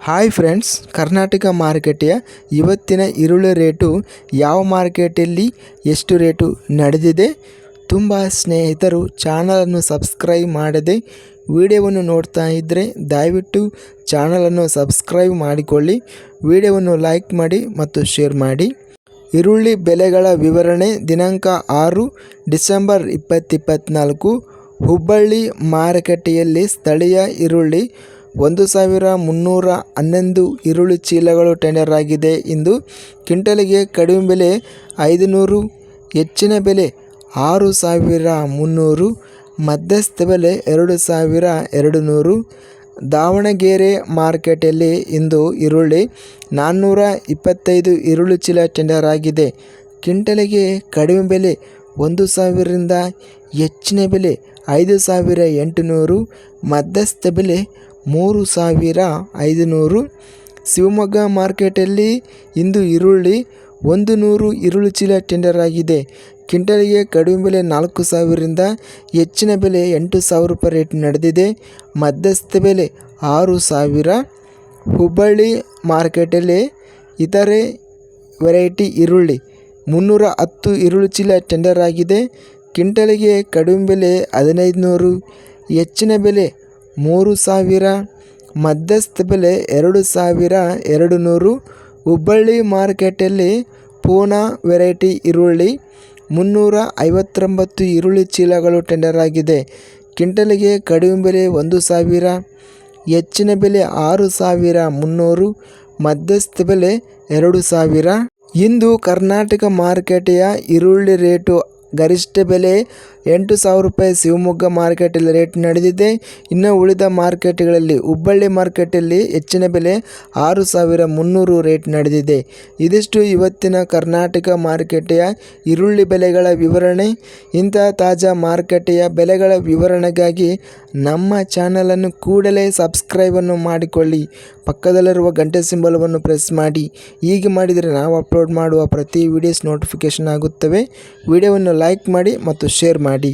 Hi friends Karnataka ಮಾರುಕಟ್ಟೆಯ ಇವತ್ತಿನ ಈರುಳ್ಳಿ ರೇಟು ಯಾವ ಮಾರ್ಕೆಟಲ್ಲಿ ಎಷ್ಟು ರೇಟು ನಡೆದಿದೆ? ತುಂಬ ಸ್ನೇಹಿತರು ಚಾನಲನ್ನು ಸಬ್ಸ್ಕ್ರೈಬ್ ಮಾಡದೆ ವಿಡಿಯೋವನ್ನು ನೋಡ್ತಾ ಇದ್ದರೆ ದಯವಿಟ್ಟು ಚಾನಲನ್ನು ಸಬ್ಸ್ಕ್ರೈಬ್ ಮಾಡಿಕೊಳ್ಳಿ, ವಿಡಿಯೋವನ್ನು ಲೈಕ್ ಮಾಡಿ ಮತ್ತು ಶೇರ್ ಮಾಡಿ. ಈರುಳ್ಳಿ ಬೆಲೆಗಳ ವಿವರಣೆ ದಿನಾಂಕ ಆರು ಡಿಸೆಂಬರ್ ಇಪ್ಪತ್ತಿಪ್ಪತ್ನಾಲ್ಕು ಹುಬ್ಬಳ್ಳಿ ಮಾರುಕಟ್ಟೆಯಲ್ಲಿ ಸ್ಥಳೀಯ ಈರುಳ್ಳಿ ಒಂದು ಸಾವಿರ ಮುನ್ನೂರ ಹನ್ನೊಂದು ಈರುಳ್ಳಿ ಚೀಲಗಳು ಟೆಂಡರ್ ಆಗಿದೆ. ಇಂದು ಕ್ವಿಂಟಲಿಗೆ ಕಡಿಮೆ ಬೆಲೆ ಐದು ನೂರು ಹೆಚ್ಚಿನ ಬೆಲೆ ಆರು ಸಾವಿರ ಮುನ್ನೂರು, ಮಧ್ಯಸ್ಥ ಬೆಲೆ ಎರಡು ಸಾವಿರ ಎರಡು ನೂರು ದಾವಣಗೆರೆ ಮಾರ್ಕೆಟಲ್ಲಿ ಇಂದು ಈರುಳ್ಳಿ ನಾನ್ನೂರ ಇಪ್ಪತ್ತೈದು ಈರುಳ್ಳಿ ಚೀಲ ಟೆಂಡರ್ ಆಗಿದೆ. ಕ್ವಿಂಟಲಿಗೆ ಕಡಿಮೆ ಬೆಲೆ ಒಂದು ಸಾವಿರದಿಂದ ಹೆಚ್ಚಿನ ಬೆಲೆ ಐದು ಸಾವಿರ ಎಂಟುನೂರು, ಮಧ್ಯಸ್ಥ ಬೆಲೆ ಮೂರು ಸಾವಿರ ಐದುನೂರು. ಶಿವಮೊಗ್ಗ ಮಾರ್ಕೆಟಲ್ಲಿ ಇಂದು ಈರುಳ್ಳಿ ಒಂದು ನೂರು ಈರುಳ್ಳಿ ಚೀಲ ಟೆಂಡರ್ ಆಗಿದೆ. ಕ್ವಿಂಟಲಿಗೆ ಕಡಿಮೆ ಬೆಲೆ ನಾಲ್ಕು ಸಾವಿರದಿಂದ ಹೆಚ್ಚಿನ ಬೆಲೆ ಎಂಟು ಸಾವಿರ ರೂಪಾಯಿ ರೇಟ್ ನಡೆದಿದೆ. ಮಧ್ಯಸ್ಥ ಬೆಲೆ ಆರು ಸಾವಿರ. ಹುಬ್ಬಳ್ಳಿ ಮಾರ್ಕೆಟಲ್ಲಿ ಇತರೆ ವೆರೈಟಿ ಈರುಳ್ಳಿ ಮುನ್ನೂರ ಹತ್ತು ಈರುಳ್ಳಿ ಚೀಲ ಟೆಂಡರ್ ಆಗಿದೆ. ಕ್ವಿಂಟಲಿಗೆ ಕಡಿಮೆ ಬೆಲೆ ಹದಿನೈದು ನೂರು ಹೆಚ್ಚಿನ ಬೆಲೆ ಮೂರು ಸಾವಿರ, ಮಧ್ಯಸ್ಥ ಬೆಲೆ ಎರಡು ಸಾವಿರ ಎರಡು ನೂರು ಹುಬ್ಬಳ್ಳಿ ಮಾರ್ಕೆಟಲ್ಲಿ ಪೂನಾ ವೆರೈಟಿ ಈರುಳ್ಳಿ ಮುನ್ನೂರ ಐವತ್ತೊಂಬತ್ತು ಈರುಳ್ಳಿ ಚೀಲಗಳು ಟೆಂಡರ್ ಆಗಿದೆ. ಕ್ವಿಂಟಲಿಗೆ ಕಡಿಮೆ ಬೆಲೆ ಒಂದು ಸಾವಿರ, ಹೆಚ್ಚಿನ ಬೆಲೆ ಆರು ಸಾವಿರ ಮುನ್ನೂರು, ಮಧ್ಯಸ್ಥ ಬೆಲೆ ಎರಡು ಸಾವಿರ. ಇಂದು ಕರ್ನಾಟಕ ಮಾರುಕಟ್ಟೆಯ ಈರುಳ್ಳಿ ರೇಟು ಗರಿಷ್ಠ ಬೆಲೆ ಎಂಟು ಸಾವಿರ ರೂಪಾಯಿ ಶಿವಮೊಗ್ಗ ಮಾರ್ಕೆಟಲ್ಲಿ ರೇಟ್ ನಡೆದಿದೆ. ಇನ್ನು ಉಳಿದ ಮಾರ್ಕೆಟ್ಗಳಲ್ಲಿ ಹುಬ್ಬಳ್ಳಿ ಮಾರ್ಕೆಟಲ್ಲಿ ಹೆಚ್ಚಿನ ಬೆಲೆ ಆರು ಸಾವಿರ ಮುನ್ನೂರು ರೇಟ್ ನಡೆದಿದೆ. ಇದಿಷ್ಟು ಇವತ್ತಿನ ಕರ್ನಾಟಕ ಮಾರುಕಟ್ಟೆಯ ಈರುಳ್ಳಿ ಬೆಲೆಗಳ ವಿವರಣೆ. ಇಂತಹ ತಾಜಾ ಮಾರುಕಟ್ಟೆಯ ಬೆಲೆಗಳ ವಿವರಣೆಗಾಗಿ ನಮ್ಮ ಚಾನಲನ್ನು ಕೂಡಲೇ ಸಬ್ಸ್ಕ್ರೈಬನ್ನು ಮಾಡಿಕೊಳ್ಳಿ. ಪಕ್ಕದಲ್ಲಿರುವ ಗಂಟೆ ಸಿಂಬಲವನ್ನು ಪ್ರೆಸ್ ಮಾಡಿ. ಹೀಗೆ ಮಾಡಿದರೆ ನಾವು ಅಪ್ಲೋಡ್ ಮಾಡುವ ಪ್ರತಿ ವಿಡಿಯೋಸ್ ನೋಟಿಫಿಕೇಷನ್ ಆಗುತ್ತವೆ. ವಿಡಿಯೋವನ್ನು ಲೈಕ್ ಮಾಡಿ ಮತ್ತು ಶೇರ್ ಮಾಡಿ.